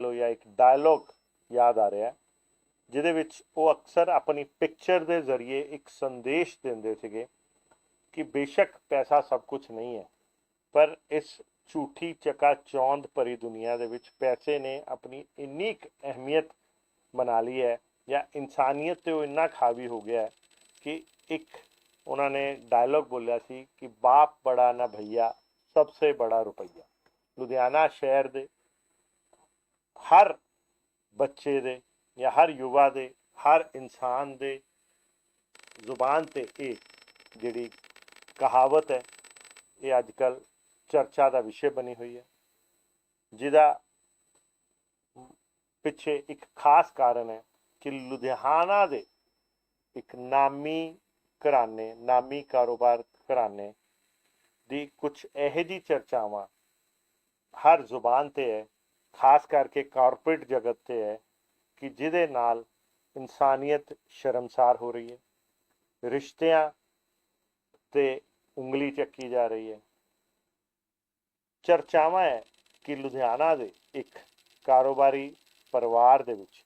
ਲੋ ਜਾਂ ਇੱਕ ਡਾਇਲੋਗ ਯਾਦ ਆ ਰਿਹਾ ਜਿਹਦੇ ਵਿੱਚ ਉਹ ਅਕਸਰ ਆਪਣੀ ਪਿਕਚਰ ਦੇ ਜ਼ਰੀਏ ਇੱਕ ਸੰਦੇਸ਼ ਦਿੰਦੇ ਸੀਗੇ ਕਿ ਬੇਸ਼ੱਕ ਪੈਸਾ ਸਭ ਕੁਝ ਨਹੀਂ ਹੈ, ਪਰ ਇਸ ਝੂਠੀ ਚਕਾ ਚੌਂਦ ਭਰੀ ਦੁਨੀਆ ਦੇ ਵਿੱਚ ਪੈਸੇ ਨੇ ਆਪਣੀ ਇੰਨੀ ਕੁ ਅਹਿਮੀਅਤ ਬਣਾ ਲਈ ਹੈ ਜਾਂ ਇਨਸਾਨੀਅਤ ਤੇ ਉਹ ਇੰਨਾ ਖਾਵੀ ਹੋ ਗਿਆ ਕਿ ਇੱਕ ਉਹਨਾਂ ਨੇ ਡਾਇਲੌਗ ਬੋਲਿਆ ਸੀ ਕਿ ਬਾਪ ਬੜਾ ਨਾ ਭਈਆ, ਸਭ ਸੇ ਬੜਾ ਰੁਪਈਆ। ਲੁਧਿਆਣਾ ਸ਼ਹਿਰ ਦੇ ਹਰ ਬੱਚੇ ਦੇ ਜਾਂ ਹਰ ਯੁਵਾ ਦੇ, ਹਰ ਇਨਸਾਨ ਦੇ ਜ਼ੁਬਾਨ ਤੇ ਇਹ ਜਿਹੜੀ ਕਹਾਵਤ ਹੈ, ਇਹ ਅੱਜ ਕੱਲ ਚਰਚਾ ਦਾ ਵਿਸ਼ੇ ਬਣੀ ਹੋਈ ਹੈ। ਜਿਹਦਾ ਪਿੱਛੇ ਇੱਕ ਖਾਸ ਕਾਰਨ ਹੈ ਕਿ ਲੁਧਿਆਣਾ ਦੇ ਇੱਕ ਨਾਮੀ ਘਰਾਣੇ, ਨਾਮੀ ਕਾਰੋਬਾਰ ਘਰਾਣੇ ਦੀ ਕੁਝ ਇਹੋ ਜਿਹੀ ਚਰਚਾਵਾਂ ਹਰ ਜ਼ੁਬਾਨ ਤੇ ਹੈ ਖਾਸ ਕਰਕੇ ਕਾਰਪੋਰੇਟ ਜਗਤ ਤੇ ਹੈ ਕਿ ਜਿਹਦੇ ਨਾਲ ਇਨਸਾਨੀਅਤ ਸ਼ਰਮਸਾਰ ਹੋ ਰਹੀ ਹੈ। ਰਿਸ਼ਤਿਆਂ ਤੇ ਉਂਗਲੀ ਚੱਕੀ ਜਾ ਰਹੀ ਹੈ। ਚਰਚਾਵਾਂ ਹੈ ਕਿ ਲੁਧਿਆਣਾ ਦੇ ਇੱਕ ਕਾਰੋਬਾਰੀ ਪਰਿਵਾਰ ਦੇ ਵਿੱਚ,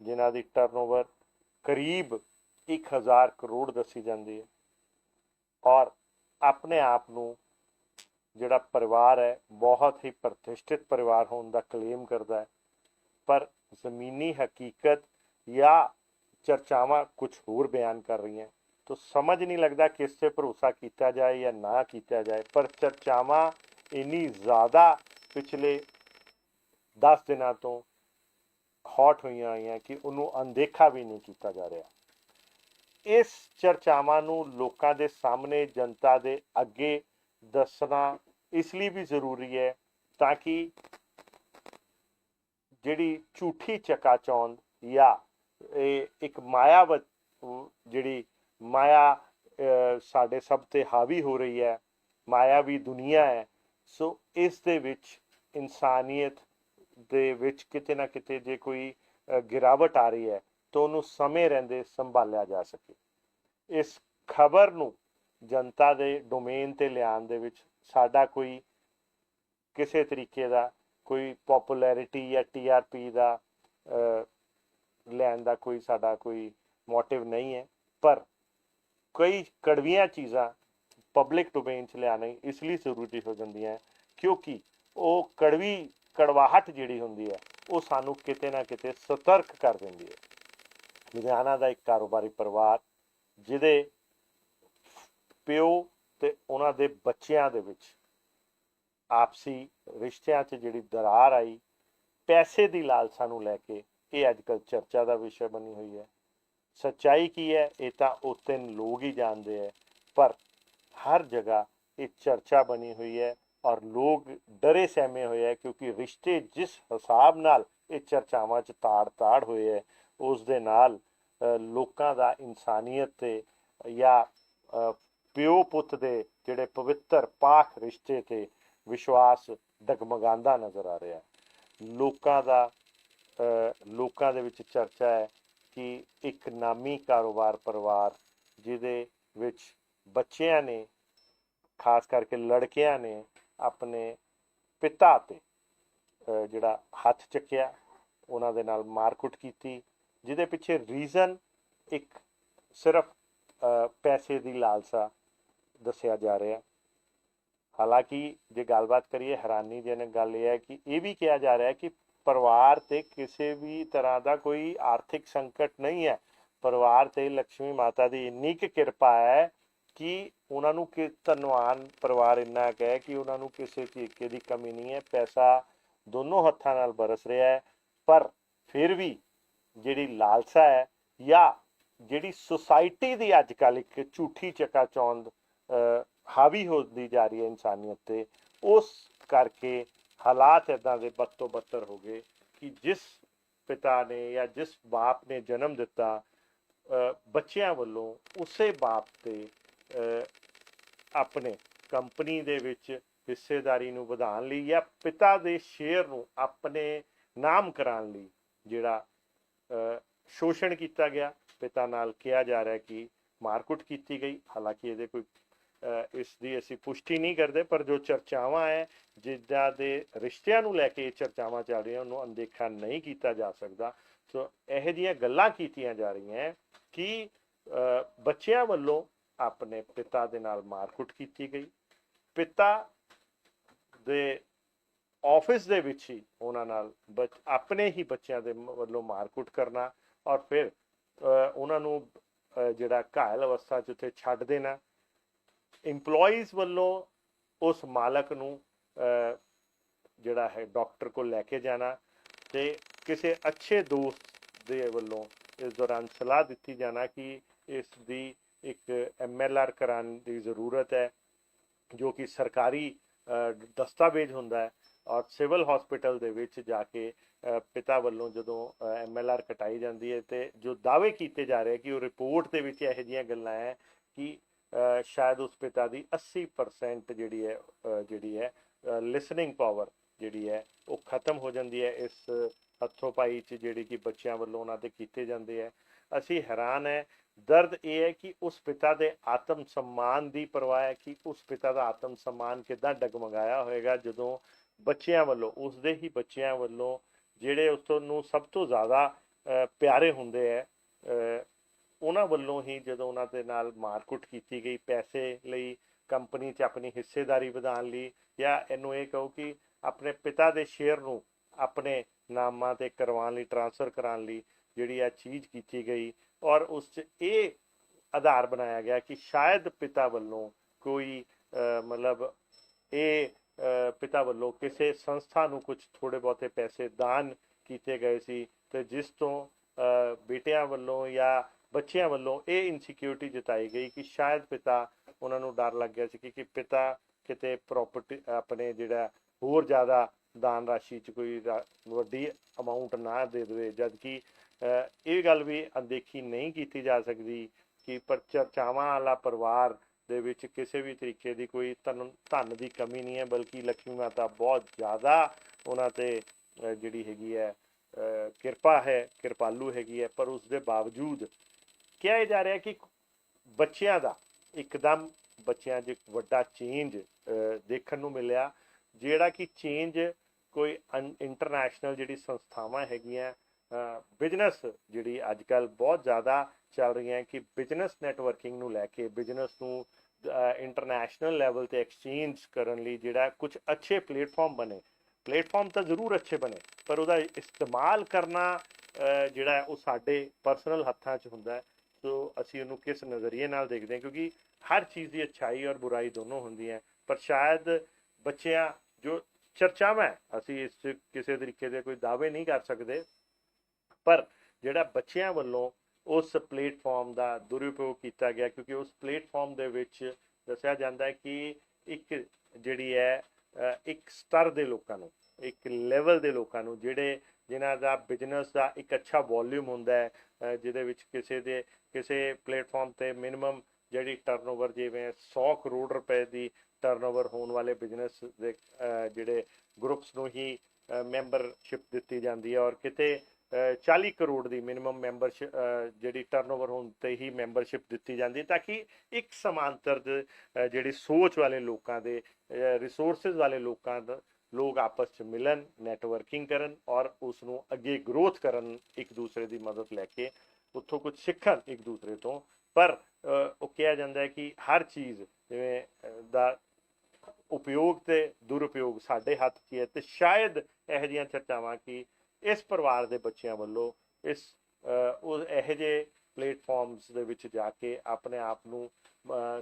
ਜਿਨ੍ਹਾਂ ਦੀ ਟਰਨਓਵਰ ਕਰੀਬ 1000 ਕਰੋੜ ਦੱਸੀ ਜਾਂਦੀ ਹੈ ਔਰ ਆਪਣੇ ਆਪ ਨੂੰ ਜਿਹੜਾ ਪਰਿਵਾਰ ਹੈ, ਬਹੁਤ ਹੀ ਪ੍ਰਤਿਸ਼ਠਿਤ ਪਰਿਵਾਰ ਹੋਣ ਦਾ ਕਲੇਮ ਕਰਦਾ ਹੈ। ਪਰ ਜ਼ਮੀਨੀ ਹਕੀਕਤ ਜਾਂ ਚਰਚਾਵਾਂ ਕੁਝ ਹੋਰ ਬਿਆਨ ਕਰ ਰਹੀਆਂ ਤਾਂ ਸਮਝ ਨਹੀਂ ਲੱਗਦਾ ਕਿਸ ਤੇ ਭਰੋਸਾ ਕੀਤਾ ਜਾਏ ਜਾਂ ਨਾ ਕੀਤਾ ਜਾਏ, ਪਰ ਚਰਚਾਵਾਂ ਇੰਨੀ ਜ਼ਿਆਦਾ ਪਿਛਲੇ 10 ਦਿਨਾਂ ਤੋਂ ਹੌਟ ਹੋਈਆਂ ਹੋਈਆਂ ਕਿ ਉਹਨੂੰ ਅਣਦੇਖਾ ਵੀ ਨਹੀਂ ਕੀਤਾ ਜਾ ਰਿਹਾ। ਇਸ ਚਰਚਾਵਾਂ ਨੂੰ ਲੋਕਾਂ ਦੇ ਸਾਹਮਣੇ, ਜਨਤਾ ਦੇ ਅੱਗੇ ਦੱਸਣਾ ਇਸ ਲਈ ਵੀ ਜ਼ਰੂਰੀ ਹੈ ਤਾਂ ਕਿ ਜਿਹੜੀ ਝੂਠੀ ਚਕਾਚੌਂਦ ਜਾਂ ਇਹ ਇੱਕ ਮਾਇਆਵਤ ਜਿਹੜੀ ਮਾਇਆ ਸਾਡੇ ਸਭ ਤੇ ਹਾਵੀ ਹੋ ਰਹੀ ਹੈ, ਮਾਇਆਵੀ ਦੁਨੀਆ ਹੈ, ਸੋ ਇਸ ਦੇ ਵਿੱਚ ਇਨਸਾਨੀਅਤ ਦੇ ਵਿੱਚ ਕਿਤੇ ਨਾ ਕਿਤੇ ਜੇ ਕੋਈ ਗਿਰਾਵਟ ਆ ਰਹੀ ਹੈ ਤਾਂ ਉਹਨੂੰ ਸਮੇਂ ਰਹਿੰਦੇ ਸੰਭਾਲਿਆ ਜਾ ਸਕੇ। ਇਸ ਖਬਰ ਨੂੰ ਜਨਤਾ ਦੇ ਡੋਮੇਨ ਤੇ ਲਿਆਉਣ ਦੇ ਵਿੱਚ ਸਾਡਾ ਕੋਈ ਕਿਸੇ ਤਰੀਕੇ ਦਾ ਕੋਈ ਪਪੂਲੈਰਿਟੀ ਜਾਂ ਟੀਆਰਪੀ ਦਾ ਅ, ਲੈਣ ਦਾ ਕੋਈ ਸਾਡਾ ਕੋਈ ਮੋਟਿਵ ਨਹੀਂ ਹੈ। ਪਰ ਕਈ ਕੜਵੀਆਂ ਚੀਜ਼ਾਂ ਪਬਲਿਕ ਡੋਮੇਨ 'ਚ ਲਿਆਉਣੀ ਇਸ ਲਈ ਜ਼ਰੂਰੀ ਹੋ ਜਾਂਦੀਆਂ ਕਿਉਂਕਿ ਉਹ ਕੜਵੀ ਕੜਵਾਹਟ ਜਿਹੜੀ ਹੁੰਦੀ ਹੈ ਉਹ ਸਾਨੂੰ ਕਿਤੇ ਨਾ ਕਿਤੇ ਸਤਰਕ ਕਰ ਦਿੰਦੀ ਹੈ। ਲੁਧਿਆਣਾ ਦਾ ਇੱਕ ਕਾਰੋਬਾਰੀ ਪਰਿਵਾਰ ਜਿਹਦੇ ਪਿਓ ਤੇ ਉਹਨਾਂ ਦੇ ਬੱਚਿਆਂ ਦੇ ਵਿੱਚ ਆਪਸੀ ਰਿਸ਼ਤਿਆਂ 'ਚ ਜਿਹੜੀ ਦਰਾਰ ਆਈ, ਪੈਸੇ ਦੀ ਲਾਲਸਾ ਨੂੰ ਲੈ ਕੇ ਇਹ ਅੱਜ ਕੱਲ੍ਹ ਚਰਚਾ ਦਾ ਵਿਸ਼ਾ ਬਣੀ ਹੋਈ ਹੈ। ਸੱਚਾਈ ਕੀ ਹੈ? ਇਹ ਤਾਂ ਉਹ ਤਿੰਨ ਲੋਕ ਹੀ ਜਾਣਦੇ ਹੈ, ਪਰ ਹਰ ਜਗ੍ਹਾ ਇਹ ਚਰਚਾ ਬਣੀ ਹੋਈ ਹੈ ਔਰ ਲੋਕ ਡਰੇ ਸਹਿਮੇ ਹੋਏ ਹੈ ਕਿਉਂਕਿ ਰਿਸ਼ਤੇ ਜਿਸ ਹਿਸਾਬ ਨਾਲ ਇਹ ਚਰਚਾਵਾਂ 'ਚ ਤਾੜ-ਤਾੜ ਹੋਏ ਹੈ, ਉਸ ਦੇ ਨਾਲ ਲੋਕਾਂ ਦਾ ਇਨਸਾਨੀਅਤ ਤੇ ਜਾਂ ਪਿਓ ਪੁੱਤ ਦੇ ਜਿਹੜੇ ਪਵਿੱਤਰ ਪਾਕ ਰਿਸ਼ਤੇ ਤੇ ਵਿਸ਼ਵਾਸ ਡਗਮਗਾਉਂਦਾ ਨਜ਼ਰ ਆ ਰਿਹਾ ਲੋਕਾਂ ਦਾ ਲੋਕਾਂ ਦੇ ਵਿੱਚ ਚਰਚਾ ਹੈ ਕਿ ਇੱਕ ਨਾਮੀ ਕਾਰੋਬਾਰ ਪਰਿਵਾਰ ਜਿਹਦੇ ਵਿੱਚ ਬੱਚਿਆਂ ਨੇ, ਖਾਸ ਕਰਕੇ ਲੜਕਿਆਂ ਨੇ ਆਪਣੇ ਪਿਤਾ ਤੇ ਜਿਹੜਾ ਹੱਥ ਚੱਕਿਆ, ਉਹਨਾਂ ਦੇ ਨਾਲ ਮਾਰਕੁੱਟ ਕੀਤੀ, ਜਿਹਦੇ ਪਿੱਛੇ ਰੀਜ਼ਨ ਇੱਕ ਸਿਰਫ ਪੈਸੇ ਦੀ ਲਾਲਸਾ ਦੱਸਿਆ ਜਾ ਰਿਹਾ। ਹਾਲਾਂਕਿ ਜੇ ਗੱਲਬਾਤ ਕਰੀਏ ਹੈਰਾਨੀਜਨਕ ਗੱਲ ਇਹ ਹੈ ਕਿ ਇਹ ਵੀ ਕਿਹਾ ਜਾ ਰਿਹਾ ਹੈ ਕਿ ਪਰਿਵਾਰ ਤੇ ਕਿਸੇ ਵੀ ਤਰ੍ਹਾਂ ਦਾ ਕੋਈ ਆਰਥਿਕ ਸੰਕਟ ਨਹੀਂ ਹੈ। ਪਰਿਵਾਰ ਤੇ ਲక్ష్ਮੀ ਮਾਤਾ ਦੀ ਇੰਨੀ ਕੁ ਕਿਰਪਾ ਹੈ ਕਿ ਉਹਨਾਂ ਨੂੰ ਕਿ ਧਨਵਾਨ ਪਰਿਵਾਰ ਇੰਨਾ ਕੁ ਹੈ ਕਿ ਉਹਨਾਂ ਨੂੰ ਕਿਸੇ ਤਰੀਕੇ ਦੀ ਕਮੀ ਨਹੀਂ ਹੈ। ਪੈਸਾ ਦੋਨੋਂ ਹੱਥਾਂ ਨਾਲ ਬਰਸ ਰਿਹਾ ਹੈ ਪਰ ਫਿਰ ਵੀ ਜਿਹੜੀ ਲਾਲਸਾ ਹੈ ਜਾਂ ਜਿਹੜੀ ਸੁਸਾਇਟੀ ਦੀ ਅੱਜ ਕੱਲ੍ਹ ਇੱਕ ਝੂਠੀ ਚਕਾਚੌਂਦ ਅ, ਹਾਵੀ ਹੋਦੀ ਜਾ ਰਹੀ ਹੈ ਇਨਸਾਨੀਅਤ ਤੇ, ਉਸ ਕਰਕੇ ਹਾਲਾਤ ਇਦਾਂ ਦੇ ਬੱਤੋ ਬੱਤਰ ਹੋ ਗਏ ਕਿ ਜਿਸ ਪਿਤਾ ਨੇ ਜਾਂ ਜਿਸ ਬਾਪ ਨੇ ਜਨਮ ਦਿੱਤਾ ਬੱਚਿਆਂ ਵੱਲੋਂ ਉਸੇ ਬਾਪ ਤੇ ਆਪਣੇ ਕੰਪਨੀ ਦੇ ਵਿੱਚ ਹਿੱਸੇਦਾਰੀ ਨੂੰ ਵਧਾਉਣ ਲਈ ਜਾਂ ਪਿਤਾ ਦੇ ਸ਼ੇਅਰ ਨੂੰ ਆਪਣੇ ਨਾਮ ਕਰਾਉਣ ਲਈ ਜਿਹੜਾ ਸ਼ੋਸ਼ਣ ਕੀਤਾ ਗਿਆ। ਪਿਤਾ ਨਾਲ ਕਿਹਾ ਜਾ ਰਿਹਾ ਕਿ ਮਾਰਕੁੱਟ ਕੀਤੀ ਗਈ। ਹਾਲਾਂਕਿ ਇਹਦੇ ਕੋਈ ਇਸ ਦੀ ਅਸੀਂ ਪੁਸ਼ਟੀ ਨਹੀਂ ਕਰਦੇ, ਪਰ ਜੋ ਚਰਚਾਵਾਂ ਹੈ ਜਿੱਦਾਂ ਦੇ ਰਿਸ਼ਤਿਆਂ ਨੂੰ ਲੈ ਕੇ ਇਹ ਚਰਚਾਵਾਂ ਚੱਲ ਰਹੀਆਂ, ਉਹਨੂੰ ਅਣਦੇਖਾ ਨਹੀਂ ਕੀਤਾ ਜਾ ਸਕਦਾ। ਸੋ ਇਹੋ ਜਿਹੀਆਂ ਗੱਲਾਂ ਕੀਤੀਆਂ ਜਾ ਰਹੀਆਂ ਕਿ ਬੱਚਿਆਂ ਵੱਲੋਂ ਆਪਣੇ ਪਿਤਾ ਦੇ ਨਾਲ ਮਾਰਕੁੱਟ ਕੀਤੀ ਗਈ। ਪਿਤਾ ਦੇ ਆਫਿਸ ਦੇ ਵਿੱਚ ਹੀ ਉਹਨਾਂ ਨਾਲ ਬੱਚ- ਆਪਣੇ ਹੀ ਬੱਚਿਆਂ ਦੇ ਮ- ਵੱਲੋਂ ਮਾਰਕੁੱਟ ਕਰਨਾ ਔਰ ਫਿਰ ਉਹਨਾਂ ਨੂੰ ਜਿਹੜਾ ਘਾਇਲ ਅਵਸਥਾ 'ਚ ਉੱਥੇ ਛੱਡ ਦੇਣਾ। EMPLOYEES ਵੱਲੋਂ ਉਸ ਮਾਲਕ ਨੂੰ ਜਿਹੜਾ ਹੈ ਡਾਕਟਰ ਕੋਲ ਲੈ ਕੇ ਜਾਣਾ ਤੇ ਕਿਸੇ ਅੱਛੇ ਦੋਸਤ ਦੇ ਵੱਲੋਂ ਇਸ ਦੌਰਾਨ ਸਲਾਹ ਦਿੱਤੀ ਜਾਣਾ ਕਿ ਇਸ ਦੀ ਇੱਕ ਐਮਐਲਆਰ ਕਰਾਉਣ ਦੀ ਜ਼ਰੂਰਤ ਹੈ, ਜੋ ਕਿ ਸਰਕਾਰੀ ਦਸਤਾਵੇਜ਼ ਹੁੰਦਾ ਹੈ ਔਰ ਸਿਵਲ ਹਸਪੀਟਲ ਦੇ ਵਿੱਚ ਜਾ ਕੇ ਪਿਤਾ ਵੱਲੋਂ ਜਦੋਂ ਐਮਐਲਆਰ ਕਟਾਈ ਜਾਂਦੀ ਹੈ ਤੇ ਜੋ ਦਾਅਵੇ ਕੀਤੇ ਜਾ ਰਹੇ ਕਿ ਉਹ ਰਿਪੋਰਟ ਦੇ ਵਿੱਚ ਇਹੋ ਜਿਹੀਆਂ ਗੱਲਾਂ ਹੈ ਕਿ ਸ਼ਾਇਦ ਉਸ ਪਿਤਾ ਦੀ 80% ਜਿਹੜੀ ਹੈ ਜਿਹੜੀ ਹੈ ਲਿਸਨਿੰਗ ਪਾਵਰ ਜਿਹੜੀ ਹੈ, ਉਹ ਖਤਮ ਹੋ ਜਾਂਦੀ ਹੈ। ਇਸ ਹੱਥੋਂ ਪਾਈ ਚ ਜਿਹੜੀ ਕਿ ਬੱਚਿਆਂ ਵੱਲੋਂ ਉਹਨਾਂ ਤੇ ਕੀਤੇ ਜਾਂਦੇ ਹੈ। ਅਸੀਂ ਹੈਰਾਨ ਹੈ। ਦਰਦ ਇਹ ਹੈ ਕਿ ਉਸ ਪਿਤਾ ਦੇ ਆਤਮ ਸਨਮਾਨ ਦੀ ਪਰਵਾਹ ਹੈ ਕਿ ਉਸ ਪਿਤਾ ਦਾ ਆਤਮ ਸਨਮਾਨ ਕਿਦਾਂ ਡਗਮਗਾਇਆ ਹੋਏਗਾ, ਜਦੋਂ ਬੱਚਿਆਂ ਵੱਲੋਂ, ਉਸ ਦੇ ਹੀ ਬੱਚਿਆਂ ਵੱਲੋਂ ਜਿਹੜੇ ਉਸ ਤੋਂ ਨੂੰ ਸਭ ਤੋਂ ਜ਼ਿਆਦਾ ਪਿਆਰੇ ਹੁੰਦੇ ਹੈ ਉਹਨਾਂ ਵੱਲੋਂ ਹੀ ਜਦੋਂ ਉਹਨਾਂ ਦੇ ਨਾਲ ਮਾਰਕੁੱਟ ਕੀਤੀ ਗਈ ਪੈਸੇ ਲਈ ਕੰਪਨੀ 'ਚ ਆਪਣੀ ਹਿੱਸੇਦਾਰੀ ਵਧਾਉਣ ਲਈ, ਜਾਂ ਇਹਨੂੰ ਇਹ ਕਹੋ ਕਿ ਆਪਣੇ ਪਿਤਾ ਦੇ ਸ਼ੇਅਰ ਨੂੰ ਆਪਣੇ ਨਾਮਾਂ ਤੇ ਕਰਵਾਉਣ ਲਈ, ਟ੍ਰਾਂਸਫਰ ਕਰਾਉਣ ਲਈ ਜਿਹੜੀ ਆ ਚੀਜ਼ ਕੀਤੀ ਗਈ ਔਰ ਉਸ 'ਚ ਇਹ ਆਧਾਰ ਬਣਾਇਆ ਗਿਆ ਕਿ ਸ਼ਾਇਦ ਪਿਤਾ ਵੱਲੋਂ ਕੋਈ ਮਤਲਬ ਇਹ ਪਿਤਾ ਵੱਲੋਂ ਕਿਸੇ ਸੰਸਥਾ ਨੂੰ ਕੁਝ ਥੋੜੇ ਬਹੁਤੇ ਪੈਸੇ ਦਾਨ ਕੀਤੇ ਗਏ ਸੀ ਤੇ ਜਿਸ ਤੋਂ ਬੇਟਿਆਂ ਵੱਲੋਂ ਜਾਂ ਬੱਚਿਆਂ ਵੱਲੋਂ ਇਹ ਇਨਸਿਕਿਉਰਿਟੀ ਜਤਾਈ ਗਈ ਕਿ ਸ਼ਾਇਦ ਪਿਤਾ ਉਹਨਾਂ ਨੂੰ ਡਰ ਲੱਗ ਗਿਆ ਸੀ ਕਿ ਕਿ ਪਿਤਾ ਕਿਤੇ ਪ੍ਰਾਪਰਟੀ ਆਪਣੇ ਜਿਹੜਾ ਹੋਰ ਜ਼ਿਆਦਾ ਦਾਨ ਰਾਸ਼ੀ ਚ ਕੋਈ ਵੱਡੀ ਅਮਾਉਂਟ ਨਾ ਦੇ ਦੇਵੇ। ਜਦ ਕਿ ਇਹ ਗੱਲ ਵੀ ਅਣਦੇਖੀ ਨਹੀਂ ਕੀਤੀ ਜਾ ਸਕਦੀ ਕਿ ਪਰ ਚਰਚਾਵਾਂ ਵਾਲਾ ਪਰਿਵਾਰ ਦੇ ਵਿੱਚ ਕਿਸੇ ਵੀ ਤਰੀਕੇ ਦੀ ਕੋਈ ਧਨ ਧਨ ਦੀ ਕਮੀ ਨਹੀਂ ਹੈ, ਬਲਕਿ ਲక్ష్ਮੀ ਮਾਤਾ ਬਹੁਤ ਜ਼ਿਆਦਾ ਉਹਨਾਂ ਤੇ ਜਿਹੜੀ ਹੈਗੀ ਹੈ ਕਿਰਪਾ ਹੈ, ਕਿਰਪਾਲੂ ਹੈਗੀ ਹੈ। ਪਰ ਉਸ ਦੇ ਬਾਵਜੂਦ ਕਿਹਾ ਜਾ ਰਿਹਾ ਕਿ ਬੱਚਿਆਂ ਦਾ, ਇੱਕਦਮ ਬੱਚਿਆਂ 'ਚ ਇੱਕ ਵੱਡਾ ਚੇਂਜ ਦੇਖਣ ਨੂੰ ਮਿਲਿਆ, ਜਿਹੜਾ ਕਿ ਚੇਂਜ ਕੋਈ ਇੰਟਰਨੈਸ਼ਨਲ ਜਿਹੜੀ ਸੰਸਥਾਵਾਂ ਹੈਗੀਆਂ ਬਿਜ਼ਨਸ ਜਿਹੜੀ ਅੱਜ ਕੱਲ ਬਹੁਤ ਜ਼ਿਆਦਾ ਚੱਲ ਰਹੀਆਂ ਕਿ ਬਿਜ਼ਨਸ ਨੈਟਵਰਕਿੰਗ ਨੂੰ ਲੈ ਕੇ ਬਿਜ਼ਨਸ ਨੂੰ ਇੰਟਰਨੈਸ਼ਨਲ ਲੈਵਲ ਤੇ ਐਕਸਚੇਂਜ ਕਰਨ ਲਈ ਜਿਹੜਾ ਕੁਝ ਅੱਛੇ ਪਲੇਟਫਾਰਮ ਬਣੇ। ਪਲੇਟਫਾਰਮ ਤਾਂ ਜ਼ਰੂਰ ਅੱਛੇ ਬਣੇ, ਪਰ ਉਹਦਾ ਇਸਤੇਮਾਲ ਕਰਨਾ ਜਿਹੜਾ ਉਹ ਸਾਡੇ ਪਰਸਨਲ ਹੱਥਾਂ 'ਚ ਹੁੰਦਾ ਹੈ। ਸੋ ਅਸੀਂ ਉਹਨੂੰ ਕਿਸ ਨਜ਼ਰੀਏ ਨਾਲ ਦੇਖਦੇ ਹਾਂ? ਕਿਉਂਕਿ ਹਰ ਚੀਜ਼ ਦੀ ਅੱਛਾਈ ਔਰ ਬੁਰਾਈ ਦੋਨੋਂ ਹੁੰਦੀ ਹੈ। ਪਰ ਸ਼ਾਇਦ ਬੱਚਿਆਂ ਜੋ ਚਰਚਾਵਾਂ ਹੈ, ਅਸੀਂ ਇਸ ਕਿਸੇ ਤਰੀਕੇ ਦੇ ਕੋਈ ਦਾਅਵੇ ਨਹੀਂ ਕਰ ਸਕਦੇ। ਪਰ ਜਿਹੜਾ ਬੱਚਿਆਂ ਵੱਲੋਂ ਉਸ ਪਲੇਟਫਾਰਮ ਦਾ ਦੁਰਉਪਯੋਗ ਕੀਤਾ ਗਿਆ ਕਿਉਂਕਿ ਉਸ ਪਲੇਟਫਾਰਮ ਦੇ ਵਿੱਚ ਦੱਸਿਆ ਜਾਂਦਾ ਹੈ ਕਿ ਇੱਕ ਜਿਹੜੀ ਹੈ ਇੱਕ ਸਤਰ ਦੇ ਲੋਕਾਂ ਨੂੰ ਇੱਕ ਲੈਵਲ ਦੇ ਲੋਕਾਂ ਨੂੰ ਜਿਹੜੇ ਜਿਨ੍ਹਾਂ ਦਾ ਬਿਜ਼ਨਸ ਦਾ ਇੱਕ ਅੱਛਾ ਵੋਲਿਊਮ ਹੁੰਦਾ ਹੈ ਜਿਹਦੇ ਵਿੱਚ ਕਿਸੇ ਦੇ ਕਿਸੇ ਪਲੇਟਫਾਰਮ ਤੇ ਮਿਨੀਮਮ ਜਿਹੜੀ ਟਰਨਓਵਰ ਜਿਵੇਂ 100 ਕਰੋੜ ਰੁਪਏ ਦੀ ਟਰਨਓਵਰ ਹੋਣ ਵਾਲੇ ਬਿਜ਼ਨਸ ਦੇ ਜਿਹੜੇ ਗਰੁੱਪਸ ਨੂੰ ਹੀ ਮੈਂਬਰਸ਼ਿਪ ਦਿੱਤੀ ਜਾਂਦੀ ਹੈ ਔਰ ਕਿਤੇ ਅ, 40 ਕਰੋੜ ਦੀ ਮਿਨੀਮਮ ਮੈਂਬਰਸ਼ਿਪ ਜਿਹੜੀ ਟਰਨਓਵਰ ਹੋਣ ਤੇ ਹੀ ਮੈਂਬਰਸ਼ਿਪ ਦਿੱਤੀ ਜਾਂਦੀ ਤਾਂ ਕਿ ਇੱਕ ਸਮਾਂਤਰ ਦੇ, ਜਿਹੜੀ ਸੋਚ ਵਾਲੇ ਲੋਕਾਂ ਦੇ ਰਿਸੋਰਸਸ ਵਾਲੇ ਲੋਕਾਂ ਦਾ ਲੋਕ ਆਪਸ ਚ ਮਿਲਣ ਨੈਟਵਰਕਿੰਗ ਕਰਨ ਔਰ ਉਸ ਨੂੰ ਅੱਗੇ ਗਰੋਥ ਕਰਨ ਇੱਕ ਦੂਸਰੇ ਦੀ ਮਦਦ ਲੈ ਕੇ ਉੱਥੋਂ ਕੁਝ ਸਿੱਖਣ ਇੱਕ ਦੂਸਰੇ ਤੋਂ। ਪਰ ਉਹ ਕਿਹਾ ਜਾਂਦਾ ਹੈ ਕਿ ਹਰ ਚੀਜ਼ ਜਿਵੇਂ ਦਾ ਉਪਯੋਗ ਤੇ ਦੁਰਉਪਯੋਗ ਸਾਡੇ ਹੱਥ 'ਚ ਹੀ ਹੈ ਤੇ ਸ਼ਾਇਦ ਇਹੋ ਜਿਹੀਆਂ ਚਰਚਾਵਾਂ ਕਿ ਇਸ ਪਰਿਵਾਰ ਦੇ ਬੱਚਿਆਂ ਵੱਲੋਂ ਇਸ ਉਹ ਇਹੋ ਜਿਹੇ ਪਲੇਟਫਾਰਮਸ ਦੇ ਵਿੱਚ ਜਾ ਕੇ ਆਪਣੇ ਆਪ ਨੂੰ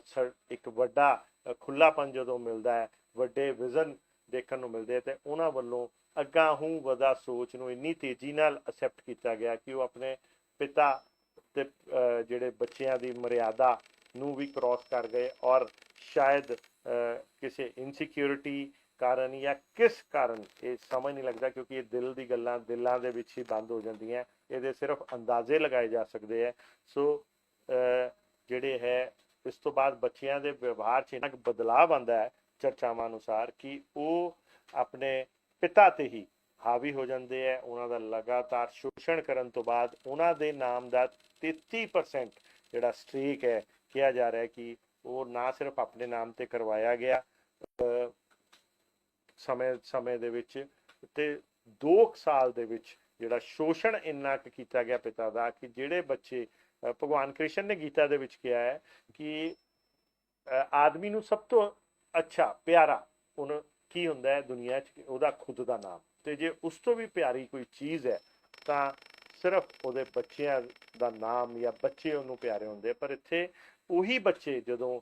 ਸ- ਇੱਕ ਵੱਡਾ ਅ, ਖੁੱਲਾਪਨ ਜਦੋਂ ਮਿਲਦਾ ਹੈ ਵੱਡੇ ਵਿਜ਼ਨ ਦੇਖਣ ਨੂੰ ਮਿਲਦੇ ਆ ਤੇ ਉਹਨਾਂ ਵੱਲੋਂ ਅੱਗਾ ਹੂੰ ਵਧਾ ਸੋਚ ਨੂੰ ਇੰਨੀ ਤੇਜ਼ੀ ਨਾਲ ਅਸੈਪਟ ਕੀਤਾ ਗਿਆ ਕਿ ਉਹ ਆਪਣੇ ਪਿਤਾ ਤੇ ਜਿਹੜੇ ਬੱਚਿਆਂ ਦੀ ਮਰਿਆਦਾ ਨੂੰ ਵੀ ਕ੍ਰਾਸ ਕਰ ਗਏ ਔਰ ਸ਼ਾਇਦ ਕਿਸੇ ਇਨਸਿਕਿਉਰਿਟੀ ਕਾਰਨ ਜਾਂ ਕਿਸ ਕਾਰਨ ਇਹ ਸਮਝ ਨਹੀਂ ਲੱਗਦਾ ਕਿਉਂਕਿ ਇਹ ਦਿਲ ਦੀ ਗੱਲਾਂ ਦਿਲਾਂ ਦੇ ਵਿੱਚ ਹੀ ਬੰਦ ਹੋ ਜਾਂਦੀਆਂ, ਇਹਦੇ ਸਿਰਫ ਅੰਦਾਜ਼ੇ ਲਗਾਏ ਜਾ ਸਕਦੇ ਹੈ ਸੋ ਜਿਹੜੇ ਹੈ, ਇਸ ਤੋਂ ਬਾਅਦ ਬੱਚਿਆਂ ਦੇ ਵਿਵਹਾਰ 'ਚ ਇੰਨਾ ਕੁ ਬਦਲਾਅ ਆਉਂਦਾ ਹੈ ਚਰਚਾਵਾਂ ਅਨੁਸਾਰ ਕਿ ਉਹ ਆਪਣੇ ਪਿਤਾ ਤੇ ਹੀ ਹਾਵੀ ਹੋ ਜਾਂਦੇ ਹੈ ਉਹਨਾਂ ਦਾ ਲਗਾਤਾਰ ਸ਼ੋਸ਼ਣ ਕਰਨ ਤੋਂ ਬਾਅਦ ਉਹਨਾਂ ਦੇ ਨਾਮ ਦਾ 33% ਜਿਹੜਾ ਸਟ੍ਰੀਕ ਹੈ, ਕਿਹਾ ਜਾ ਰਿਹਾ ਹੈ ਕਿ ਉਹ ਨਾ ਸਿਰਫ ਆਪਣੇ ਨਾਮ ਤੇ ਕਰਵਾਇਆ ਗਿਆ ਸਮੇਂ ਸਮੇਂ ਦੇ ਵਿੱਚ ਤੇ 2 ਸਾਲ ਦੇ ਵਿੱਚ ਜਿਹੜਾ ਸ਼ੋਸ਼ਣ ਇੰਨਾ ਕੁ ਕੀਤਾ ਗਿਆ ਪਿਤਾ ਦਾ ਕਿ ਜਿਹੜੇ ਬੱਚੇ ਭਗਵਾਨ ਕ੍ਰਿਸ਼ਨ ਨੇ ਗੀਤਾ ਦੇ ਵਿੱਚ ਕਿਹਾ ਹੈ ਕਿ ਆਦਮੀ ਨੂੰ ਸਭ ਤੋਂ ਅੱਛਾ, ਪਿਆਰਾ। ਉਹਨ ਕੀ ਹੁੰਦਾ ਹੈ ਦੁਨੀਆ 'ਚ ਉਹਦਾ ਖੁਦ ਦਾ ਨਾਮ। ਤੇ ਜੇ ਉਸ ਤੋਂ ਵੀ ਪਿਆਰੀ ਕੋਈ ਚੀਜ਼ ਹੈ, ਤਾਂ ਸਿਰਫ ਉਹਦੇ ਬੱਚਿਆਂ ਦਾ ਨਾਮ ਜਾਂ ਬੱਚੇ ਉਹਨੂੰ ਪਿਆਰੇ ਹੁੰਦੇ ਆ। ਪਰ ਇੱਥੇ ਉਹੀ ਬੱਚੇ ਜਦੋਂ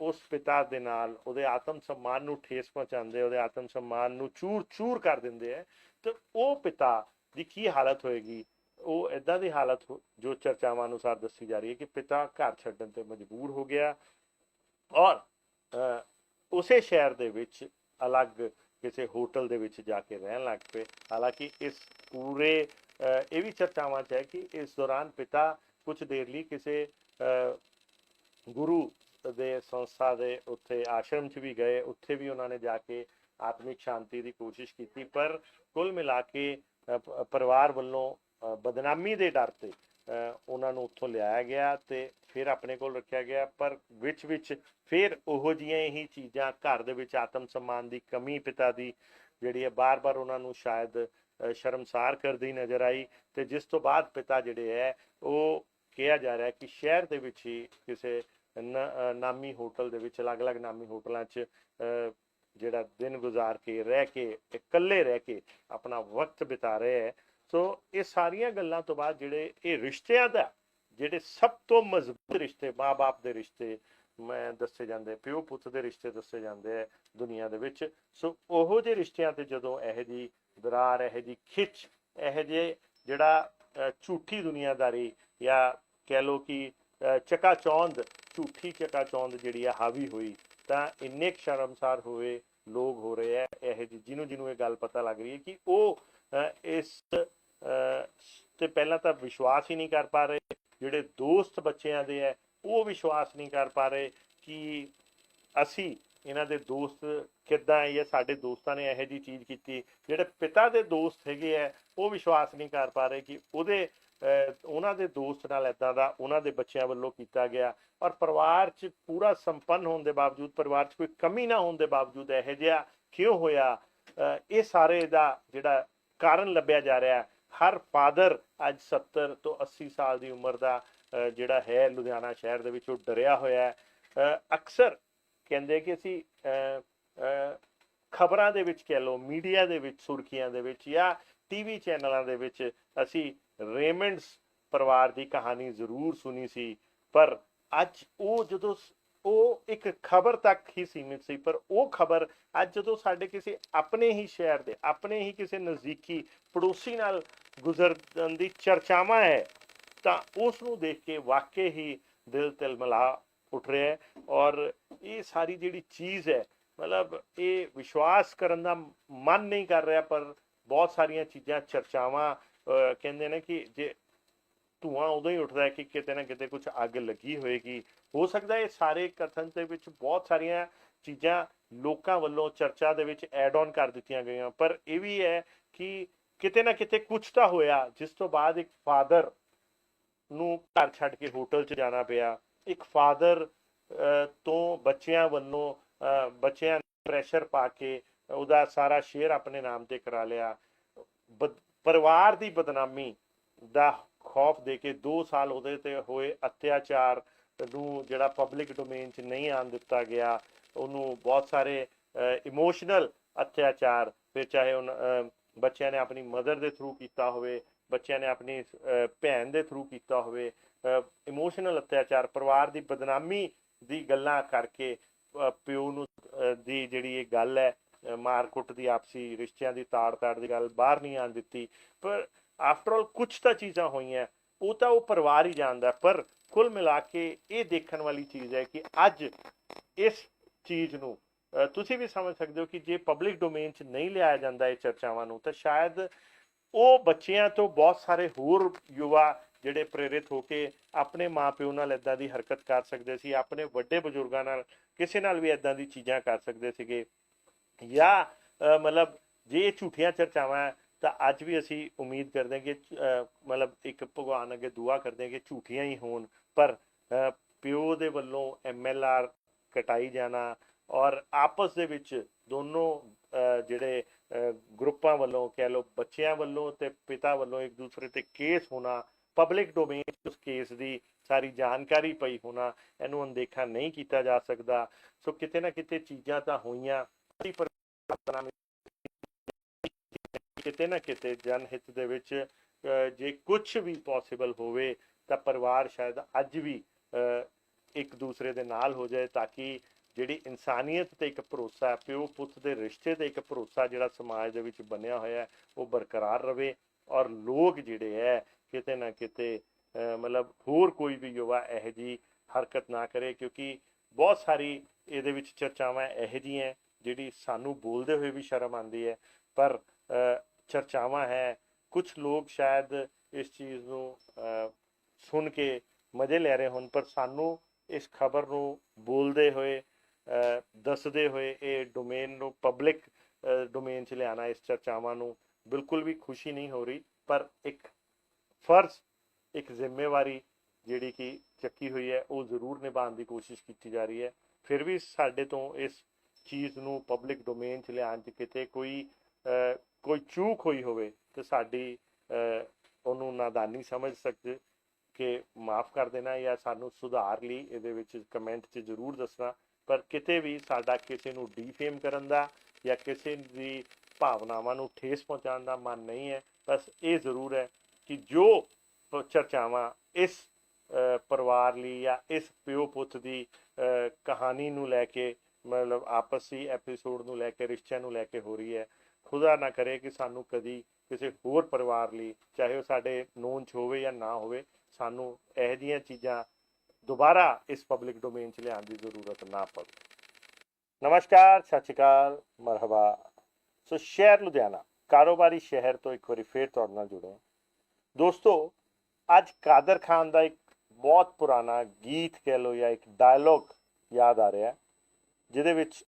ਉਸ ਪਿਤਾ ਦੇ ਨਾਲ ਉਹਦੇ ਆਤਮ ਸਨਮਾਨ ਨੂੰ ਠੇਸ ਪਹੁੰਚਾਉਂਦੇ ਉਹਦੇ ਆਤਮ ਸਨਮਾਨ ਨੂੰ ਚੂਰ ਚੂਰ ਕਰ ਦਿੰਦੇ ਆ, ਤੇ ਉਹ ਪਿਤਾ ਦੀ ਕੀ ਹਾਲਤ ਹੋਏਗੀ? ਉਹ ਇਦਾਂ ਦੀ ਹਾਲਤ ਹੋ- ਜੋ ਚਰਚਾਵਾਂ ਅਨੁਸਾਰ ਦੱਸੀ ਜਾ ਰਹੀ ਹੈ ਕਿ ਪਿਤਾ ਘਰ ਛੱਡਣ ਤੇ ਮਜਬੂਰ ਹੋ ਗਿਆ ਔਰ ਉਸੇ ਸ਼ਹਿਰ ਦੇ ਵਿੱਚ ਅਲੱਗ ਕਿਸੇ ਹੋਟਲ ਦੇ ਵਿੱਚ ਜਾ ਕੇ ਰਹਿਣ ਲੱਗ ਪਏ। ਹਾਲਾਂਕਿ ਇਸ ਪੂਰੇ ਇਹ ਵੀ ਚਰਚਾਵਾਂ 'ਚ ਹੈ ਕਿ ਇਸ ਦੌਰਾਨ ਪਿਤਾ ਕੁਝ ਦੇਰ ਲਈ ਕਿਸੇ ਗੁਰੂ ਦੇ ਸੰਸਥਾ ਦੇ ਉੱਥੇ ਆਸ਼ਰਮ 'ਚ ਵੀ ਗਏ। ਉੱਥੇ ਵੀ ਉਹਨਾਂ ਨੇ ਜਾ ਕੇ ਆਤਮਿਕ ਸ਼ਾਂਤੀ ਦੀ ਕੋਸ਼ਿਸ਼ ਕੀਤੀ, ਪਰ ਕੁੱਲ ਮਿਲਾ ਕੇ ਪਰਿਵਾਰ ਵੱਲੋਂ ਬਦਨਾਮੀ ਦੇ ਡਰ ਤੇ ਉਹਨਾਂ ਨੂੰ ਉੱਥੋਂ ਲਿਆਇਆ ਗਿਆ ਤੇ ਫਿਰ ਆਪਣੇ ਕੋਲ ਰੱਖਿਆ ਗਿਆ, ਪਰ ਵਿੱਚ ਵਿੱਚ ਫਿਰ ਉਹੋ ਜਿਹੀਆਂ ਹੀ ਚੀਜ਼ਾਂ, ਘਰ ਦੇ ਵਿੱਚ ਆਤਮ ਸਨਮਾਨ ਦੀ ਕਮੀ, ਪਿਤਾ ਦੀ ਜਿਹੜੀ ਹੈ, ਬਾਰ-ਬਾਰ ਉਹਨਾਂ ਨੂੰ ਸ਼ਾਇਦ ਸ਼ਰਮਸਾਰ ਕਰਦੀ ਨਜ਼ਰ ਆਈ ਤੇ ਜਿਸ ਤੋਂ ਬਾਅਦ ਪਿਤਾ ਜਿਹੜੇ ਹੈ, ਉਹ ਕਿਹਾ ਜਾ ਰਿਹਾ ਕਿ ਸ਼ਹਿਰ ਦੇ ਵਿੱਚ ਹੀ ਕਿਸੇ ਨ- ਨਾਮੀ ਹੋਟਲ ਦੇ ਵਿੱਚ, ਅਲੱਗ-ਅਲੱਗ ਨਾਮੀ ਹੋਟਲਾਂ 'ਚ ਜਿਹੜਾ ਦਿਨ ਗੁਜ਼ਾਰ ਕੇ ਰਹਿ ਕੇ, ਇਕੱਲੇ ਰਹਿ ਕੇ ਆਪਣਾ ਵਕਤ ਬਿਤਾ ਰਹੇ ਹੈ ਸੋ ਇਹ ਸਾਰੀਆਂ ਗੱਲਾਂ ਤੋਂ ਬਾਅਦ ਜਿਹੜੇ ਇਹ ਰਿਸ਼ਤਿਆਂ ਦਾ ਜਿਹੜੇ ਸਭ ਤੋਂ ਮਜ਼ਬੂਤ ਰਿਸ਼ਤੇ ਮਾਂ-ਬਾਪ ਦੇ ਰਿਸ਼ਤੇ ਮੈਂ ਦੱਸੇ ਜਾਂਦੇ ਪਿਓ ਪੁੱਤ ਦੇ ਰਿਸ਼ਤੇ ਦੱਸੇ ਜਾਂਦੇ ਆ ਦੁਨੀਆ ਦੇ ਵਿੱਚ। ਸੋ ਉਹੋ ਜਿਹੇ ਰਿਸ਼ਤਿਆਂ ਤੇ ਜਦੋਂ ਇਹੋ ਜੀ ਦਰਾਰ ਇਹੋ ਜੀ ਖਿੱਚ ਇਹੋ ਜਿਹੇ ਜਿਹੜਾ ਝੂਠੀ ਦੁਨੀਆਦਾਰੀ ਜਾਂ ਕਹਿ ਲੋ ਕਿ ਅਹ, ਚਕਾਚੌਂਦ ਝੂਠੀ ਚਕਾਚੌਂਦ ਜਿਹੜੀ ਆ ਹਾਵੀ ਹੋਈ ਤਾਂ ਇੰਨੇ ਸ਼ਰਮਸਾਰ ਹੋਏ ਲੋਕ ਹੋ ਰਹੇ ਆ ਇਹ ਜਿਹੀ- ਜਿਹਨੂੰ ਜਿਹਨੂੰ ਇਹ ਗੱਲ ਪਤਾ ਲੱਗ ਰਹੀ ਹੈ ਕਿ ਉਹ ਇਸ ਤੇ ਪਹਿਲਾਂ ਤਾਂ ਵਿਸ਼ਵਾਸ ਹੀ ਨਹੀਂ ਕਰ ਪਾ ਰਹੇ। ਜਿਹੜੇ ਦੋਸਤ ਬੱਚਿਆਂ ਦੇ ਹੈ, ਉਹ ਵਿਸ਼ਵਾਸ ਨਹੀਂ ਕਰ ਪਾ ਰਹੇ ਕਿ ਅਸੀਂ ਇਹਨਾਂ ਦੇ ਦੋਸਤ ਕਿੱਦਾਂ ਹੈ ਜਾਂ ਸਾਡੇ ਦੋਸਤਾਂ ਨੇ ਇਹੋ ਜੀ ਚੀਜ਼ ਕੀਤੀ। ਜਿਹੜੇ ਪਿਤਾ ਦੇ ਦੋਸਤ ਹੈਗੇ ਆ ਉਹ ਵਿਸ਼ਵਾਸ ਨਹੀਂ ਕਰ ਪਾ ਰਹੇ ਕਿ ਉਹਦੇ ਉਹਨਾਂ ਦੇ ਦੋਸਤ ਨਾਲ ਇਦਾਂ ਦਾ ਉਹਨਾਂ ਦੇ ਬੱਚਿਆਂ ਵੱਲੋਂ ਕੀਤਾ ਗਿਆ। ਔਰ ਪਰਿਵਾਰ 'ਚ ਪੂਰਾ ਸੰਪੰਨ ਹੋਣ ਦੇ ਬਾਵਜੂਦ, ਪਰਿਵਾਰ 'ਚ ਕੋਈ ਕਮੀ ਨਾ ਹੋਣ ਦੇ ਬਾਵਜੂਦ ਇਹੋ ਜਿਹਾ ਕਿਉਂ ਹੋਇਆ? ਇਹ ਸਾਰੇ ਦਾ ਜਿਹੜਾ ਕਾਰਨ ਲੱਭਿਆ ਜਾ ਰਿਹਾ ਹਰ ਫਾਦਰ ਅੱਜ 70 ਤੋਂ 80 ਸਾਲ ਦੀ ਉਮਰ ਦਾ ਜਿਹੜਾ ਹੈ ਲੁਧਿਆਣਾ ਸ਼ਹਿਰ ਦੇ ਵਿੱਚ, ਉਹ ਡਰਿਆ ਹੋਇਆ ਹੈ। ਅਕਸਰ ਕਹਿੰਦੇ ਕਿ ਅਸੀਂ ਖਬਰਾਂ ਦੇ ਵਿੱਚ ਕਹਿ ਲਓ, ਮੀਡੀਆ ਦੇ ਵਿੱਚ, ਸੁਰਖੀਆਂ ਦੇ ਵਿੱਚ ਜਾਂ ਟੀਵੀ ਚੈਨਲਾਂ ਦੇ ਵਿੱਚ ਅਸੀਂ ਰੇਮੰਡਸ ਪਰਿਵਾਰ ਦੀ ਕਹਾਣੀ ਜ਼ਰੂਰ ਸੁਣੀ ਸੀ। ਪਰ ਅੱਜ ਉਹ ਜਦੋਂ ਸ- ਉਹ ਇੱਕ ਖਬਰ ਤੱਕ ਹੀ ਸੀਮਿਤ ਸੀ, ਪਰ ਉਹ ਖਬਰ ਅੱਜ ਜਦੋਂ ਸਾਡੇ ਕਿਸੇ ਆਪਣੇ ਹੀ ਸ਼ਹਿਰ ਦੇ, ਆਪਣੇ ਹੀ ਕਿਸੇ ਨਜ਼ਦੀਕੀ ਪੜੋਸੀ ਨਾਲ ਗੁਜ਼ਰਨ ਦੀ ਚਰਚਾਵਾਂ ਹੈ, ਤਾਂ ਉਸ ਨੂੰ ਦੇਖ ਕੇ ਵਾਕਈ ਹੀ ਦਿਲ ਤਿਲਮਿਲਾ ਉੱਠ ਰਿਹਾ ਹੈ ਔਰ ਇਹ ਸਾਰੀ ਜਿਹੜੀ ਚੀਜ਼ ਹੈ, ਮਤਲਬ ਇਹ ਵਿਸ਼ਵਾਸ ਕਰਨ ਦਾ ਮਨ ਨਹੀਂ ਕਰ ਰਿਹਾ, ਪਰ ਬਹੁਤ ਸਾਰੀਆਂ ਚੀਜ਼ਾਂ, ਚਰਚਾਵਾਂ ਕਹਿੰਦੇ ਨੇ ਕਿ ਜੇ ਧੂਆਂ ਉਦੋਂ ਹੀ ਉੱਠਦਾ ਹੈ ਕਿ ਕਿਤੇ ਨਾ ਕਿਤੇ ਕੁਝ ਅੱਗ ਲੱਗੀ ਹੋਏਗੀ ਹੋ ਸਕਦਾ ਇਹ ਸਾਰੇ ਕਥਨ ਦੇ ਵਿੱਚ ਬਹੁਤ ਸਾਰੀਆਂ ਚੀਜ਼ਾਂ ਲੋਕਾਂ ਵੱਲੋਂ ਚਰਚਾ ਦੇ ਵਿੱਚ ਐਡ ਆਨ ਕਰ ਦਿੱਤੀਆਂ ਗਈਆਂ। ਪਰ ਇਹ ਵੀ ਹੈ ਕਿ ਕਿਤੇ ਨਾ ਕਿਤੇ ਕੁਝ ਤਾਂ ਹੋਇਆ, ਜਿਸ ਤੋਂ ਬਾਅਦ ਇੱਕ ਫਾਦਰ ਨੂੰ ਘਰ ਛੱਡ ਕੇ ਹੋਟਲ 'ਚ ਜਾਣਾ ਪਿਆ। ਇੱਕ ਫਾਦਰ ਤੋਂ ਬੱਚਿਆਂ ਵੱਲੋਂ ਬੱਚਿਆਂ ਪ੍ਰੈਸ਼ਰ ਪਾ ਕੇ ਉਹਦਾ ਸਾਰਾ ਸ਼ੇਅਰ ਆਪਣੇ ਨਾਮ ਤੇ ਕਰਾ ਲਿਆ। ਬਦ- ਪਰਿਵਾਰ ਦੀ ਬਦਨਾਮੀ ਦਾ ਖੌਫ ਦੇ ਕੇ 2 ਸਾਲ ਉਹਦੇ ਤੇ ਹੋਏ ਅਤਿਆਚਾਰ ਨੂੰ ਜਿਹੜਾ ਪਬਲਿਕ ਡੋਮੇਨ 'ਚ ਨਹੀਂ ਆਣ ਦਿੱਤਾ ਗਿਆ ਉਹਨੂੰ ਬਹੁਤ ਸਾਰੇ ਇਮੋਸ਼ਨਲ ਅਤਿਆਚਾਰ ਫਿਰ ਚਾਹੇ ਉਹ ਬੱਚਿਆਂ ਨੇ ਆਪਣੀ ਮਦਰ ਦੇ ਥਰੂ ਕੀਤਾ ਹੋਵੇ ਬੱਚਿਆਂ ਨੇ ਆਪਣੀ ਭੈਣ ਦੇ ਥਰੂ ਕੀਤਾ ਹੋਵੇ ਇਮੋਸ਼ਨਲ ਅਤਿਆਚਾਰ ਪਰਿਵਾਰ ਦੀ ਬਦਨਾਮੀ ਦੀ ਗੱਲਾਂ ਕਰਕੇ ਪਿਓ ਨੂੰ ਦੀ ਜਿਹੜੀ ਇਹ ਗੱਲ ਹੈ ਅਹ, ਮਾਰ ਕੁੱਟ ਦੀ ਆਪਸੀ ਰਿਸ਼ਤਿਆਂ ਦੀ ਤਾੜ ਤਾੜ ਦੀ ਗੱਲ ਬਾਹਰ ਨਹੀਂ ਆਣ ਦਿੱਤੀ। ਪਰ ਆਫਟਰ ਆਲ ਕੁਝ ਤਾਂ ਚੀਜ਼ਾਂ ਹੋਈਆਂ ਉਹ ਤਾਂ ਉਹ ਪਰਿਵਾਰ ਹੀ ਜਾਣਦਾ ਪਰ ਕੁੱਲ ਮਿਲਾ ਕੇ ਇਹ ਦੇਖਣ ਵਾਲੀ ਚੀਜ਼ ਹੈ ਕਿ ਅੱਜ ਇਸ ਚੀਜ਼ ਨੂੰ ਤੁਸੀਂ ਵੀ ਸਮਝ ਸਕਦੇ ਹੋ ਕਿ ਜੇ ਪਬਲਿਕ ਡੋਮੇਨ 'ਚ ਨਹੀਂ ਲਿਆਇਆ ਜਾਂਦਾ ਇਹ ਚਰਚਾਵਾਂ ਨੂੰ, ਤਾਂ ਸ਼ਾਇਦ ਉਹ ਬੱਚਿਆਂ ਤੋਂ ਬਹੁਤ ਸਾਰੇ ਹੋਰ ਯੁਵਾ ਜਿਹੜੇ ਪ੍ਰੇਰਿਤ ਹੋ ਕੇ ਆਪਣੇ ਮਾਪਿਓ ਨਾਲ ਇਦਾਂ ਦੀ ਹਰਕਤ ਕਰ ਸਕਦੇ ਸੀ, ਆਪਣੇ ਵੱਡੇ ਬਜ਼ੁਰਗਾਂ ਨਾਲ ਕਿਸੇ ਨਾਲ ਵੀ ਇਦਾਂ ਦੀ ਚੀਜ਼ਾਂ ਕਰ ਸਕਦੇ ਸੀਗੇ ਜਾਂ ਮਤਲਬ ਜੇ ਇਹ ਝੂਠੀਆਂ ਚਰਚਾਵਾਂ ਤਾਂ ਅੱਜ ਵੀ ਅਸੀਂ ਉਮੀਦ ਕਰਦੇ ਹਾਂ ਕਿ ਮਤਲਬ ਇੱਕ ਭਗਵਾਨ ਅੱਗੇ ਦੁਆ ਕਰਦੇ ਹਾਂ ਕਿ ਝੂਠੀਆਂ ਹੀ ਹੋਣ, ਪਰ ਪਿਓ ਦੇ ਵੱਲੋਂ ਐਮਐਲਆਰ ਕਟਾਈ ਜਾਣਾ ਔਰ ਆਪਸ ਦੇ ਵਿੱਚ ਦੋਨੋਂ ਜਿਹੜੇ ਗਰੁੱਪਾਂ ਵੱਲੋਂ ਕਹਿ ਲਓ ਬੱਚਿਆਂ ਵੱਲੋਂ ਤੇ ਪਿਤਾ ਵੱਲੋਂ ਇੱਕ ਦੂਸਰੇ ਤੇ ਕੇਸ ਹੋਣਾ ਪਬਲਿਕ ਡੋਮੇਨ ਉਸ ਕੇਸ ਦੀ ਸਾਰੀ ਜਾਣਕਾਰੀ ਪਈ ਹੋਣਾ, ਇਹਨੂੰ ਅਣਦੇਖਾ ਨਹੀਂ ਕੀਤਾ ਜਾ ਸਕਦਾ। ਸੋ ਕਿਤੇ ਨਾ ਕਿਤੇ ਚੀਜ਼ਾਂ ਤਾਂ ਹੋਈਆਂ, ਅਸੀਂ ਕਿਤੇ ਨਾ ਕਿਤੇ ਜਨ ਹਿੱਤ ਦੇ ਵਿੱਚ ਜੇ ਕੁਝ ਵੀ ਪੋਸੀਬਲ ਹੋਵੇ ਤਾਂ ਪਰਿਵਾਰ ਸ਼ਾਇਦ ਅੱਜ ਵੀ ਇੱਕ ਦੂਸਰੇ ਦੇ ਨਾਲ ਹੋ ਜਾਏ ਤਾਂ ਕਿ ਜਿਹੜੀ ਇਨਸਾਨੀਅਤ ਤੇ ਇੱਕ ਭਰੋਸਾ, ਪਿਓ ਪੁੱਤ ਦੇ ਰਿਸ਼ਤੇ ਤੇ ਇੱਕ ਭਰੋਸਾ ਜਿਹੜਾ ਸਮਾਜ ਦੇ ਵਿੱਚ ਬਣਿਆ ਹੋਇਆ ਹੈ, ਉਹ ਬਰਕਰਾਰ ਰਵੇ ਔਰ ਲੋਕ ਜਿਹੜੇ ਹੈ, ਕਿਤੇ ਨਾ ਕਿਤੇ ਮਤਲਬ ਹੋਰ ਕੋਈ ਵੀ ਯੁਵਾ ਇਹੋ ਜੀ ਹਰਕਤ ਨਾ ਕਰੇ ਕਿਉਂਕਿ ਬਹੁਤ ਸਾਰੀ ਇਹਦੇ ਵਿੱਚ ਚਰਚਾਵਾਂ ਇਹੋ ਜਿਹੀਆਂ ਜਿਹੜੀ ਸਾਨੂੰ ਬੋਲਦੇ ਹੋਏ ਵੀ ਸ਼ਰਮ ਆਉਂਦੀ ਹੈ। ਪਰ ਚਰਚਾਵਾਂ ਹੈ। ਕੁਝ ਲੋਕ ਸ਼ਾਇਦ ਇਸ ਚੀਜ਼ ਨੂੰ ਸੁਣ ਕੇ ਮਜ਼ੇ ਲੈ ਰਹੇ ਹੋਣ, ਪਰ ਸਾਨੂੰ ਇਸ ਖਬਰ ਨੂੰ ਬੋਲਦੇ ਹੋਏ ਦੱਸਦੇ ਹੋਏ ਇਹ ਡੋਮੇਨ ਨੂੰ ਪਬਲਿਕ ਡੋਮੇਨ 'ਚ ਲਿਆਣਾ ਇਸ ਚਰਚਾਵਾਂ ਨੂੰ ਬਿਲਕੁਲ ਵੀ ਖੁਸ਼ੀ ਨਹੀਂ ਹੋ ਰਹੀ। ਪਰ ਇੱਕ ਫਰਜ਼, ਇੱਕ ਜ਼ਿੰਮੇਵਾਰੀ ਜਿਹੜੀ ਕਿ ਚੱਕੀ ਹੋਈ ਹੈ, ਉਹ ਜ਼ਰੂਰ ਨਿਭਾਉਣ ਦੀ ਕੋਸ਼ਿਸ਼ ਕੀਤੀ ਜਾ ਰਹੀ ਹੈ। ਫਿਰ ਵੀ ਸਾਡੇ ਤੋਂ ਇਸ ਚੀਜ਼ ਨੂੰ ਪਬਲਿਕ ਡੋਮੇਨ 'ਚ ਲਿਆਉਣ 'ਚ ਕਿਤੇ ਕੋਈ ਕੋਈ ਚੂਕ ਹੋਈ ਹੋਵੇ ਤੇ ਸਾਡੀ ਅਹ, ਉਹਨੂੰ ਨਾਦਾਨੀ ਸਮਝ ਸਕਦੇ ਕਿ ਮਾਫ ਕਰ ਦੇਣਾ ਜਾਂ ਸਾਨੂੰ ਸੁਧਾਰ ਲਈ ਇਹਦੇ ਵਿੱਚ ਕਮੈਂਟ 'ਚ ਜ਼ਰੂਰ ਦੱਸਣਾ। ਪਰ ਕਿਤੇ ਵੀ ਸਾਡਾ ਕਿਸੇ ਨੂੰ ਡੀਫੇਮ ਕਰਨ ਦਾ ਜਾਂ ਕਿਸੇ ਦੀ ਭਾਵਨਾਵਾਂ ਨੂੰ ਠੇਸ ਪਹੁੰਚਾਉਣ ਦਾ ਮਨ ਨਹੀਂ ਹੈ ਬਸ ਇਹ ਜ਼ਰੂਰ ਹੈ ਕਿ ਜੋ ਚਰਚਾਵਾਂ ਇਸ ਪਰਿਵਾਰ ਲਈ ਜਾਂ ਇਸ ਪਿਓ ਪੁੱਤ ਦੀ ਕਹਾਣੀ ਨੂੰ ਲੈ ਕੇ ਮਤਲਬ ਆਪਸੀ ਐਪੀਸੋਡ ਨੂੰ ਲੈ ਕੇ ਰਿਸ਼ਤਿਆਂ ਨੂੰ ਲੈ ਕੇ ਹੋ ਰਹੀ ਹੈ ਖੁਦਾ ਨਾ ਕਰੇ ਕਿ ਸਾਨੂੰ ਕਦੀ ਕਿਸੇ ਹੋਰ ਪਰਿਵਾਰ ਲਈ, ਚਾਹੇ ਉਹ ਸਾਡੇ ਨੋਨ ਚ ਹੋਵੇ ਜਾਂ ਨਾ ਹੋਵੇ, ਸਾਨੂੰ ਇਹੋ ਜਿਹੀਆਂ ਚੀਜ਼ਾਂ ਦੁਬਾਰਾ ਇਸ ਪਬਲਿਕ ਡੋਮੇਨ 'ਚ ਲਿਆਉਣ ਦੀ ਜ਼ਰੂਰਤ ਨਾ ਪਵੇ ਨਮਸਕਾਰ, ਸਤਿ ਸ਼੍ਰੀ ਅਕਾਲ, ਮਰਹਬਾ ਸੋ ਸ਼ਹਿਰ ਲੁਧਿਆਣਾ, ਕਾਰੋਬਾਰੀ ਸ਼ਹਿਰ ਤੋਂ ਇੱਕ ਵਾਰੀ ਫੇਰ ਤੁਹਾਡੇ ਨਾਲ ਜੁੜੇ ਹਾਂ। ਦੋਸਤੋ, ਅੱਜ ਕਾਦਰ ਖਾਨ ਦਾ ਇੱਕ ਬਹੁਤ ਪੁਰਾਣਾ ਗੀਤ ਕਹਿ ਲਓ ਜਾਂ ਇੱਕ ਡਾਇਲੋਗ ਯਾਦ ਆ ਰਿਹਾ ਜਿਹਦੇ ਵਿੱਚ